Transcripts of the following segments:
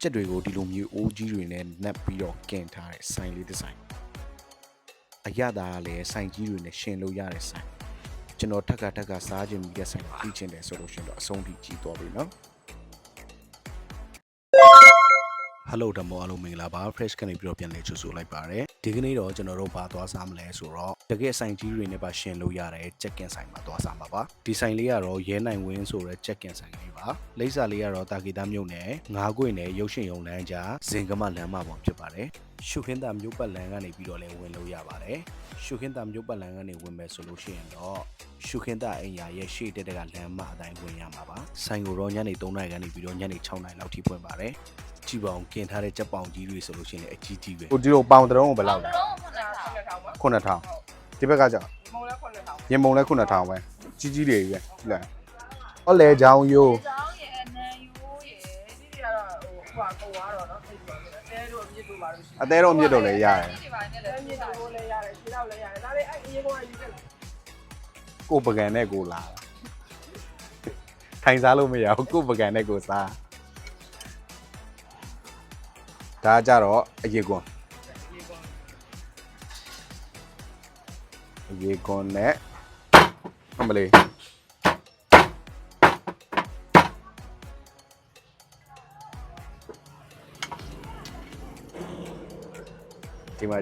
ကြက်တွေကိုဒီလိုမျိုးအိုးကြီးတွေနဲ့နှက်ပြီးတော့ကင်ထားတဲ့ဆိုင်လေးတစ်ဆိုင်အရသာကလည်းဆိုင်ကြီးတွေနဲ့ရှင်လို့ရတဲ့ဆိုင်ကျွန်တော်ထက်ကထက်ကစားခြင်းမိတဲ့ဆိုင်ကိုပြီးချင်တယ်ဆိုလို့ရှရင်တော့အဆုံးထိကြီးသွားပြီနော် Hello ဓမ္မအားလုံးမင်္ဂလာပါ Fresh ကနေပြီးတော့ပြန်လည်ကြိုဆိုလိုက်ပါရစေဒီကနေ့တော့ကျွန်တော်တို့ဘာသွားစားမလဲဆိုတော့ တကယ်ဆိုင်ကြီးတွေနဲ့ပါရှင်လို့ရတဲ့ချက်ကင်ဆိုင်မှာသွားစားမှာပါဒီဆိုင်လေးကတော့ရဲနိုင်ဝင်းဆိုတဲ့ချက်ကင်ဆိုင်လေးပါလိပ်စာလေးကတော့တာဂီတာမြို့နယ်ငါးကွေနဲ့ရုပ်ရှင်ရုံလမ်းကြားဇင်ကမလမ်းမပေါ်ဖြစ်ပါတယ်ရှုခင်းတာမြို့ပတ်လမ်းကနေပြီးတော့လည်းဝင်လို့ရပါတယ်ရှုခင်းတာမြို့ပတ်လမ်းကနေဝင်မယ်ဆိုလို့ရှိရင်တော့ရှုခင်းတာအိမ်ယာရဲ့ရှေ့တက်တက်ကလမ်းမအတိုင်းဝင်ရမှာပါဆိုင်ကိုတော့ညနေ3နာရီကနေပြီးတော့ညနေ6နာရီလောက်ထိဖွင့်ပါတယ်ကြည့်ပါအောင်กินထားတဲ့ကြက်ပေါင်ကြီးတွေဆိုလို့ရှိရင်လည်းအကြီးကြီးပဲဟိုဒီလိုပေါင်တစ်လုံးကိုဘယ်လောက်လဲတော့ခုနကဆက်ထောင်ပါ9000 ဒီဘက်ကကြောက်မုံလဲခုနထောင်ရင်မုံလဲ9000ပဲကြီးကြီးတွေပဲဟုတ်လားဟောလေချောင်းယိုးကျောင်းရဲ့အနံရိုးရဲ့ဒီဒီကတော့ဟိုဟိုကိုသွားတော့နော်သိပြီတဲတို့အမြစ်တို့ပါလို့ရှိအသေးတော့အမြစ်တော့လည်းရတယ်ဒီပါနဲ့လည်းအမြစ်တို့လည်းရတယ်ခြေတော့လည်းရတယ်ဒါလေးအဲ့အရေးကောင်ကယူခဲ့လားကိုပကံနဲ့ကိုလာတာထိုင်စားလို့မရဘူးကိုပကံနဲ့ကိုစားဒါကြတော့အရေကွန် အရေကွန်နဲ့အမလေးဒီမှာ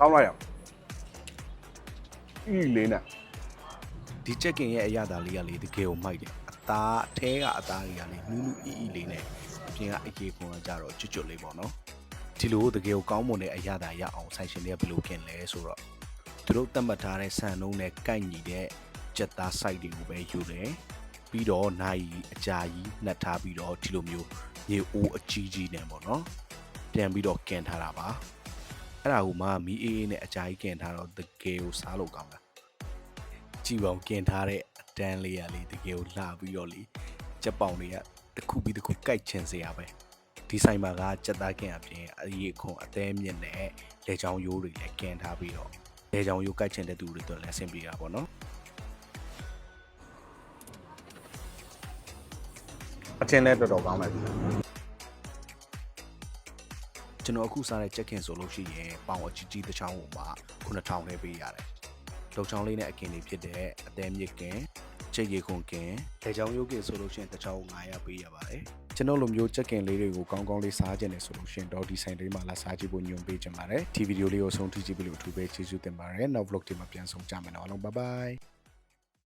ကောင်းလိုက်ရောဤလေးနဲ့ဒီချက်ကင်ရဲ့အရသာလေးကလေတကယ်ကိုမိုက်တယ်အသားအထဲကအသားတွေကလေနူးနူးအီအီလေးနဲ့အပြင်ကအကြေခွန်ကကြတော့ကျွတ်ကျွတ်လေးပေါ့နော်ဒီလိုတကယ်ကိုကောင်းမွန်တဲ့အရသာရအောင်ဆိုင်ရှင်တွေကဘယ်လိုပြင်လဲဆိုတော့သူတို့တတ်မှတ်ထားတဲ့ဆန်နှုံးနဲ့ကိုက်ညီတဲ့ကြက်သား site တွေကိုပဲယူတယ်ပြီးတော့နိုင်အကြာကြီးနှက်ထားပြီးတော့ဒီလိုမျိုးမြေအိုးအကြီးကြီးနဲ့ပေါ့နော်ပြန်ပြီးတော့ကင်ထားတာပါ အဲ့ဒါကမှမီးအေးအေးနဲ့အကြာကြီးကင်ထားတော့တကယ်ကိုစားလို့ကောင်းတာကြည့်ပါဦးกินထားတဲ့အတန်းလေးရလေတကယ်ကိုလှပြီးတော့လေကြက်ပေါင်တွေကတစ်ခုပြီးတစ်ခုကြိုက်ချင်စရာပဲဒီဆိုင်မှာကကြက်သားကင်အပြင်အရေးခွန်အသေးမြင့်နဲ့လေချောင်းရိုးတွေလည်းကင်ထားပြီးတော့လေချောင်းရိုးကြိုက်ချင်တဲ့သူတွေတော့လည်းအဆင်ပြေတာပေါ့နော်အချင်းလဲတော်တော်ကောင်းတယ် ကျွန်တော်အခုစားတဲ့ကြက်ခင်ဆိုလို့ရှိရင်ပေါင်အကြီးကြီးတစ်ချောင်းကိုမှ9000နဲ့ပေးရတယ်လုံချောင်းလေးနဲ့အကင်လေးဖြစ်တဲ့အသေးမြင့်ကင်ချက်ရီခွန်ကင်လေချောင်းရိုးကင်ဆိုလို့ရှိရင်တစ်ချောင်း900ပေးရပါတယ်ကျွန်တော်လိုမျိုးချက်ကင်လေးတွေကိုကောင်းကောင်းလေးစားကြတယ်ဆိုလို့ရှိရင်တော့ဒီဆိုင်လေးမှာလာစားကြည့်ဖို့ညွှန်ပေးချင်ပါတယ်ဒီဗီဒီယိုလေးကိုဆုံးထိကြည့်ပြီးလို့အထူးပဲကျေးဇူးတင်ပါတယ်နောက် vlog တွေမှာပြန်ဆောင်ကြမယ်နော်အားလုံး bye bye